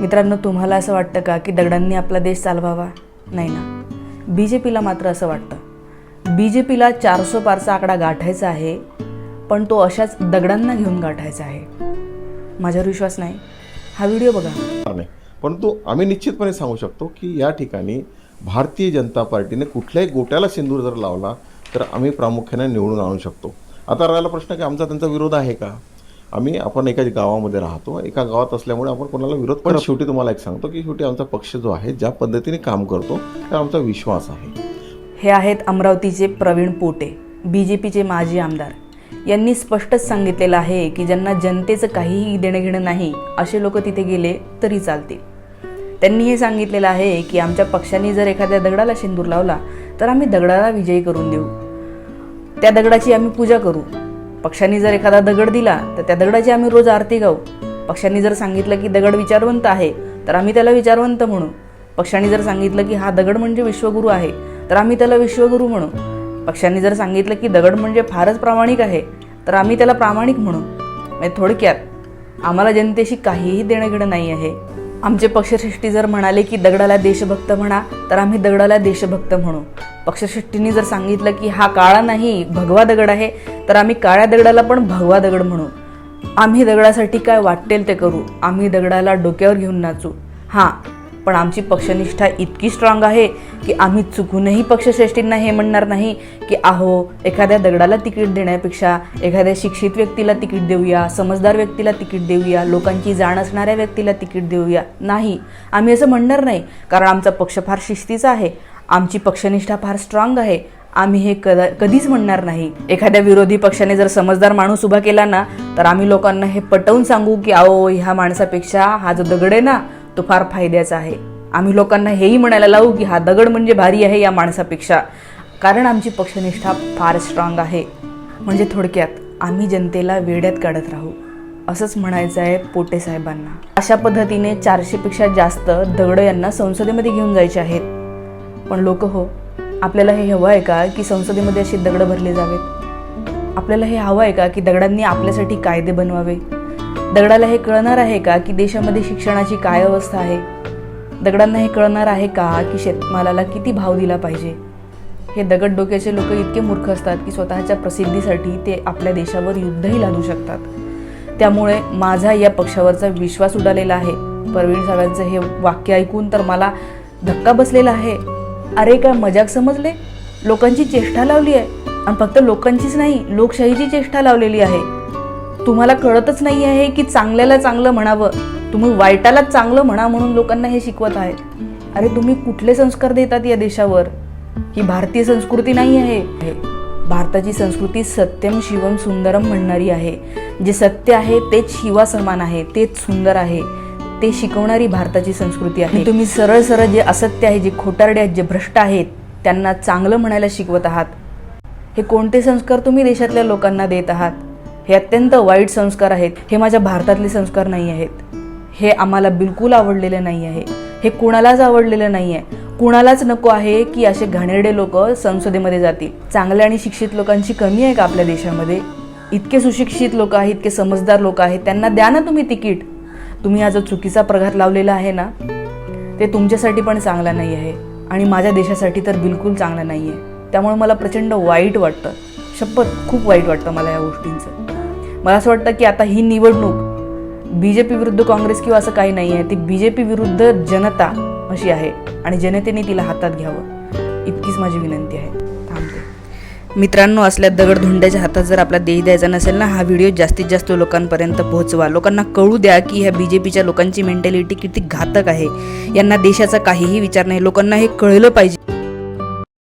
मित्रांनो तुम्हाला असं वाटतं का की दगडांनी आपला देश चालवावा? नाही ना. बी जे पीला मात्र असं वाटतं. बी जे पीला चारसो पारचा आकडा गाठायचा आहे पण तो अशाच दगडांना घेऊन गाठायचा आहे. माझ्यावर विश्वास नाही. हा व्हिडिओ बघा. नाही. परंतु आम्ही निश्चितपणे सांगू शकतो की या ठिकाणी भारतीय जनता पार्टीने कुठल्याही गोट्याला सिंदूर जर लावला तर आम्ही प्रामुख्याने निवडून आणू शकतो. आता राहिला प्रश्न की आमचा त्यांचा विरोध आहे का? आम्ही आपण एका गावामध्ये राहतो. एका गावात असल्यामुळे आपण कोणाला विरोध पण शेवटी तुम्हाला एक सांगतो की शेवटी आमचा पक्ष जो आहे ज्या पद्धतीने काम करतो तर आमचा विश्वास आहे. हे आहेत अमरावतीचे प्रवीण पोटे बी जे पीचे माजी आमदार. यांनी स्पष्टच सांगितलेलं आहे की ज्यांना जनतेचं काहीही देणं घेणं नाही असे लोक तिथे गेले तरी चालतील. त्यांनी हे सांगितलेलं आहे की आमच्या पक्षाने जर एखाद्या दगडाला शेंदूर लावला तर आम्ही दगडाला विजयी करून देऊ. त्या दगडाची आम्ही पूजा करू. पक्षांनी जर एखादा दगड दिला तर त्या दगडाची आम्ही रोज आरती गाऊ. पक्षांनी जर सांगितलं की दगड विचारवंत आहे तर आम्ही त्याला विचारवंत म्हणू. पक्षांनी जर सांगितलं की हा दगड म्हणजे विश्वगुरू आहे तर आम्ही त्याला विश्वगुरू म्हणू. पक्षांनी जर सांगितलं की दगड म्हणजे फारच प्रामाणिक आहे तर आम्ही त्याला प्रामाणिक म्हणू. म्हणजे थोडक्यात आम्हाला जनतेशी काहीही देणं घेणं नाही आहे. आमचे पक्षश्रेष्ठी जर म्हणाले की दगडाला देशभक्त म्हणा तर आम्ही दगडाला देशभक्त म्हणू. पक्षश्रेष्ठींनी जर सांगितलं की हा काळा नाही भगवा दगड आहे तर आम्ही काळ्या दगडाला पण भगवा दगड म्हणू. आम्ही दगडासाठी काय वाटेल ते करू. आम्ही दगडाला डोक्यावर घेऊन नाचू. हां पण आमची पक्षनिष्ठा इतकी स्ट्रॉंग आहे की आम्ही चुकूनही पक्षश्रेष्ठींना हे म्हणणार नाही की आहो एखाद्या दगडाला तिकीट देण्यापेक्षा एखाद्या शिक्षित व्यक्तीला तिकीट देऊया समजदार व्यक्तीला तिकीट देऊया लोकांची जाण असणाऱ्या व्यक्तीला तिकीट देऊया. नाही आम्ही असं म्हणणार नाही कारण आमचा पक्ष फार शिस्तीचा आहे. आमची पक्षनिष्ठा फार स्ट्रॉंग आहे. आम्ही हे कदा कधीच म्हणणार नाही. एखाद्या विरोधी पक्षाने जर समजदार माणूस उभा केला ना तर आम्ही लोकांना हे पटवून सांगू की अहो ह्या माणसापेक्षा हा जो दगड आहे ना तो फार फायद्याचा आहे. आम्ही लोकांना हेही म्हणायला लावू की हा दगड म्हणजे भारी आहे या माणसापेक्षा. कारण आमची पक्षनिष्ठा फार स्ट्रॉंग आहे. म्हणजे थोडक्यात आम्ही जनतेला वेड्यात काढत राहू. असंच म्हणायचं आहे पोटे साहेबांना. अशा पद्धतीने चारशेपेक्षा जास्त दगड यांना संसदेमध्ये घेऊन जायचे आहेत. पण लोक हो आपल्याला हे हवं आहे का की संसदेमध्ये अशी दगडं भरली जावेत? आपल्याला हे हवं आहे का की दगडांनी आपल्यासाठी कायदे बनवावे? दगडाला हे कळणार आहे का की देशामध्ये शिक्षणाची काय अवस्था आहे? दगडांना हे कळणार आहे का की शेतमालाला किती भाव दिला पाहिजे? हे दगड डोक्याचे लोक इतके मूर्ख असतात की स्वतःच्या प्रसिद्धीसाठी ते आपल्या देशावर युद्धही लादू शकतात. त्यामुळे माझा या पक्षावरचा विश्वास उडालेला आहे. परवीण साहेबांचं हे वाक्य ऐकून तर मला धक्का बसलेला आहे. अरे काय मजाक समजले? लोकांची चेष्टा लावली आहे. आणि फक्त लोकांचीच नाही लोकशाहीची चेष्टा लावलेली आहे. तुम्हाला कळतच नाही आहे की चांगल्याला चांगलं म्हणावं. तुम्ही वाईटाला चांगलं म्हणा म्हणून लोकांना हे शिकवत आहेत. अरे तुम्ही कुठले संस्कार देतात या देशावर? ही भारतीय संस्कृती नाही आहे. भारताची संस्कृती सत्यम शिवम सुंदरम म्हणणारी आहे. जे सत्य आहे तेच शिवा समान आहे तेच सुंदर आहे. ते शिकवणारी भारताची संस्कृती आहे. तुम्ही सरळ सरळ जे असत्य आहे जे खोटारडे आहेत जे भ्रष्ट आहेत त्यांना चांगलं म्हणायला शिकवत आहात. हे कोणते संस्कार तुम्ही देशातल्या लोकांना देत आहात? हे अत्यंत वाईट संस्कार आहेत. हे माझ्या भारतातले संस्कार नाही आहेत. हे आम्हाला बिलकुल आवडलेले नाही आहे. हे कुणालाच आवडलेलं नाही आहे. कुणालाच नको आहे की असे घाणेरडे लोक संसदेमध्ये जातील. चांगल्या आणि शिक्षित लोकांची कमी आहे का आपल्या देशामध्ये? इतके सुशिक्षित लोक आहेत इतके समजदार लोक आहेत त्यांना द्या ना तुम्ही तिकीट. तुम्ही हा जो चुकीचा प्रघात लावलेला आहे ना ते तुमच्यासाठी पण चांगला नाही आहे आणि माझ्या देशासाठी तर बिलकुल चांगला नाही आहे. त्यामुळे मला प्रचंड वाईट वाटतं. शपथ खूप वाईट वाटतं मला या गोष्टींचं. मला असं वाटतं की आता ही निवडणूक बी जे पी विरुद्ध काँग्रेस किंवा असं काही नाही आहे. ती बी जे पी विरुद्ध जनता अशी आहे आणि जनतेने तिला हातात घ्यावं. इतकीच माझी विनंती आहे. थांबते. मित्रांनो असल्या दगडधुंड्याच्या हातात जर आपला देश द्यायचा नसेल ना हा व्हिडिओ जास्तीत जास्त लोकांपर्यंत पोहोचवा. लोकांना कळू द्या की ह्या बी जे पीच्या लोकांची मेंटॅलिटी किती घातक आहे. यांना देशाचा काहीही विचार नाही. लोकांना हे कळलं पाहिजे.